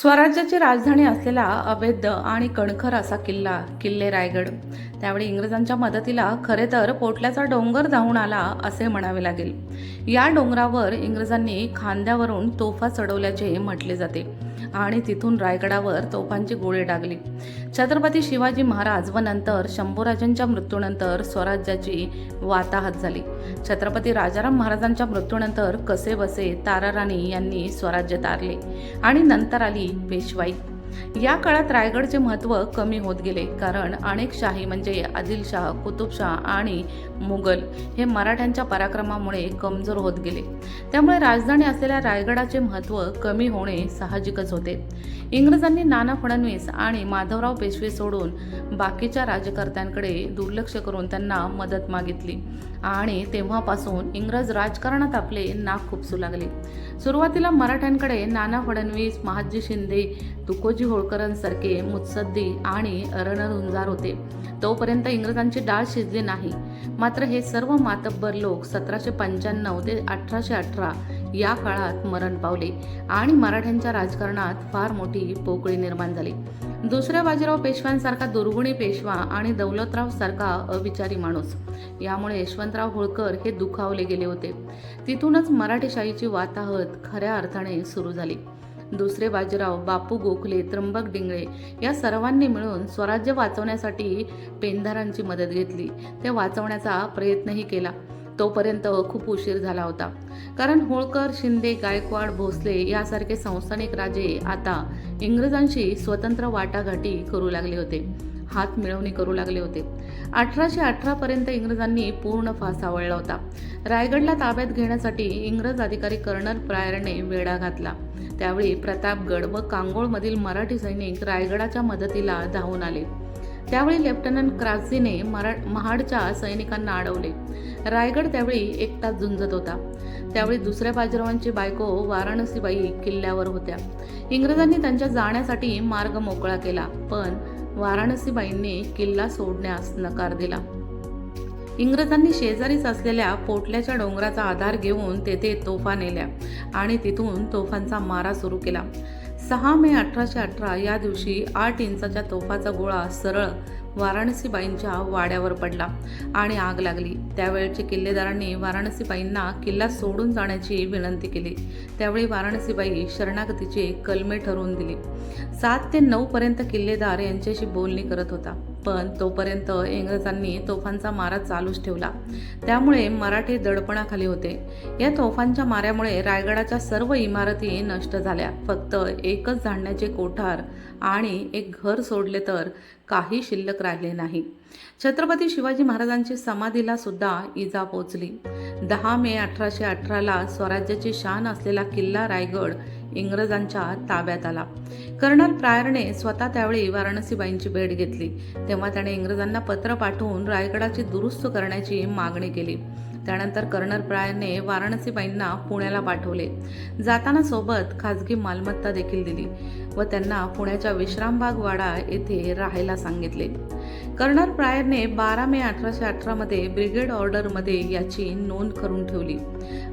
स्वराज्याची राजधानी असलेला अभेद्य आणि कणखर असा किल्ला किल्ले रायगड. त्यावेळी इंग्रजांच्या मदतीला खरे तर पोटल्याचा डोंगर धावून आला असे म्हणावे लागेल. या डोंगरावर इंग्रजांनी खांद्यावरून तोफा चढवल्याचे म्हटले जाते. आणि तिथून रायगडावर तोफांची गोळी डागली. छत्रपती शिवाजी महाराज व नंतर शंभूराजांच्या मृत्यूनंतर स्वराज्याची वाताहत झाली. छत्रपती राजाराम महाराजांच्या मृत्यूनंतर कसे बसे ताराराणी यांनी स्वराज्य तारले आणि नंतर आली पेशवाई. या काळात रायगडचे महत्त्व कमी होत गेले कारण अनेक शाही म्हणजे आदिलशाह कुतुबशाह आणि मुघल हे मराठ्यांच्या पराक्रमामुळे कमजोर होत गेले. त्यामुळे राजधानी असलेल्या रायगडाचे महत्त्व कमी होणे साहजिकच होते. इंग्रजांनी नाना फडणवीस आणि माधवराव पेशवे सोडून बाकीच्या राजकर्त्यांकडे दुर्लक्ष करून त्यांना मदत मागितली आणि तेव्हापासून इंग्रज राजकारणात आपले नाक खुपसू लागले. सुरुवातीला मराठ्यांकडे नाना फडणवीस महाजी शिंदे तुकोजी होळकरांसारखे मुत्सद्दी आणि रणरुंजार होते. तोपर्यंत इंग्रजांची डाळ शिजली नाही. मात्र हे सर्व मातब्बर लोक सतराशे पंच्याण्णव ते अठराशे अठरा या काळात मरण पावले आणि मराठ्यांच्या राजकारणात फार मोठी पोकळी निर्माण झाली. दुसऱ्या बाजीराव पेशव्यांसारखा दुर्गुणी पेशवा आणि दौलतराव सारखा अविचारी माणूस. यामुळे यशवंतराव होळकर हे दुखावले गेले होते. तिथूनच मराठीशाहीची वाताहत खऱ्या अर्थाने सुरू झाली. दुसरे बाजीराव बापू गोखले त्र्यंबक डिंगळे या सर्वांनी मिळून स्वराज्य वाचवण्यासाठी पेंधारांची मदत घेतली. ते वाचवण्याचा प्रयत्नही केला. तोपर्यंत खूप उशीर झाला होता. कारण होळकर शिंदे गायकवाड भोसले यासारखे संस्थानिक राजे आता इंग्रजांशी स्वतंत्र वाटाघाटी करू लागले होते. हात मिळवणी करू लागले होते. अठराशे अठरापर्यंत इंग्रजांनी पूर्ण फास आवळला होता. रायगडला ताब्यात घेण्यासाठी इंग्रज अधिकारी कर्नल प्रायरने वेढा घातला. त्यावेळी प्रतापगड व कांगोळमधील मराठी सैनिक रायगडाच्या मदतीला धावून आले. त्यावेळी लेफ्टनंट क्राझीने मरा महाडच्या सैनिकांना अडवले. रायगड त्यावेळी एकटाच झुंजत होता. त्यावेळी दुसऱ्या बाजीरावांची बायको वाराणसीबाई किल्ल्यावर होत्या. इंग्रजांनी त्यांच्या जाण्यासाठी मार्ग मोकळा केला पण वाराणसीबाईंनी किल्ला सोडण्यास नकार दिला. इंग्रजांनी शेजारीच असलेल्या पोटल्याच्या डोंगराचा आधार घेऊन तेथे तोफा नेल्या आणि तिथून तोफांचा मारा सुरू केला. सहा मे अठराशे अठरा या दिवशी आठ इंचाच्या तोफाचा गोळा सरळ वाराणसीबाईंच्या वाड्यावर पडला आणि आग लागली. त्यावेळचे किल्लेदारांनी वाराणसीबाईंना किल्ला सोडून जाण्याची विनंती केली. त्यावेळी वाराणसीबाई शरणागतीचे कलमे ठरवून दिली. सात ते नऊपर्यंत किल्लेदार यांच्याशी बोलणी करत होता पण तोपर्यंत इंग्रजांनी तोफांचा मारा चालूच ठेवला. त्यामुळे मराठी दडपणाखाली होते. या तोफांच्या माऱ्यामुळे रायगडाच्या सर्व इमारती नष्ट झाल्या. फक्त एकच झाडण्याचे कोठार आणि एक घर सोडले तर काही शिल्लक राहिले नाही. छत्रपती शिवाजी महाराजांची समाधीला सुद्धा इजा पोचली. दहा मे अठराशे अठराला स्वराज्याची शान असलेला किल्ला रायगड इंग्रजांच्या ताब्यात आला. कर्नल प्रायरने स्वतः त्यावेळी वाराणसीबाईंची भेट घेतली. तेव्हा त्याने इंग्रजांना पत्र पाठवून रायगडाची दुरुस्त करण्याची मागणी केली. त्यानंतर कर्नल प्रायरने वाराणसीबाईंना पुण्याला पाठवले. जाताना सोबत खाजगी मालमत्ता देखील दिली व त्यांना पुण्याच्या विश्रामबाग वाडा येथे राहायला सांगितले. कर्नल प्रायरने बारा मे अठराशे अठरामध्ये ब्रिगेड ऑर्डरमध्ये याची नोंद करून ठेवली.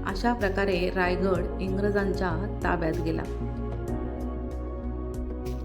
अशा प्रकारे रायगड इंग्रजांच्या ताब्यात गेला.